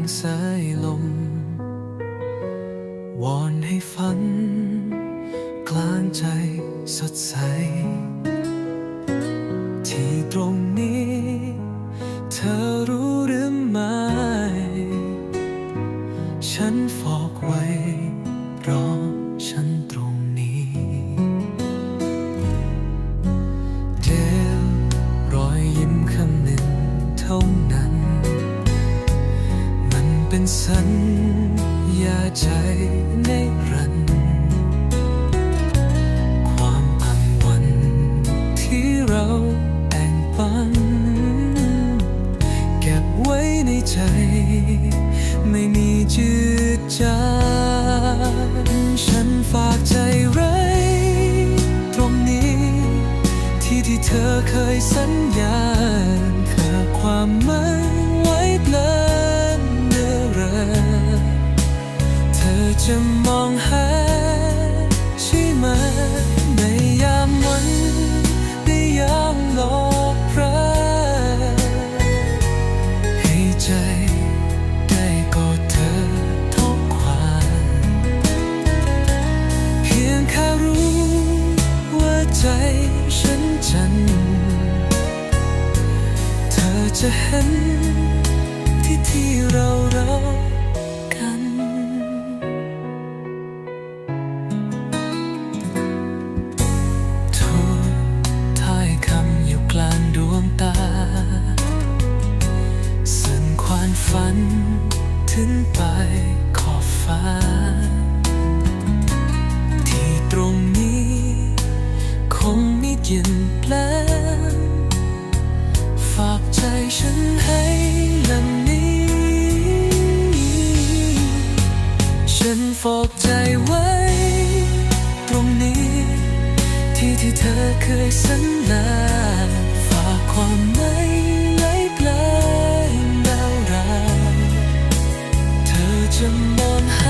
างสายลม วอนให้ฝัน กลางใจสดใส ที่ตรงนี้ เธอรู้หรือไม่ฉันฝอกไว้รอฉันตรงนี้ เดียวรอยยิ้มคำหนึ่งเท่านั้น เป็นสัญญาใจในรัน ความอังวันที่เราแบ่งปัน เก็บไว้ในใจ ไม่มีจืดจางฉันฝากใจไว้ตรงนี้ ที่ที่เธอเคยสัญญาเกิดความมั่นไว้เลิน ในยามวันในยามโลกร้ายให้ใจได้กอดเธอทุกวันเพียงแค่รู้ว่าใจฉันจัน เธอจะเห็นที่ที่เราเรา ถึงไปขอบฟ้า ที่ตรงนี้ คงไม่เปลี่ยนแปลงฝากใจฉันให้ลำนี้ ฉันฝากใจไว้ ตรงนี้ ที่ที่เธอเคยสัญญา 这么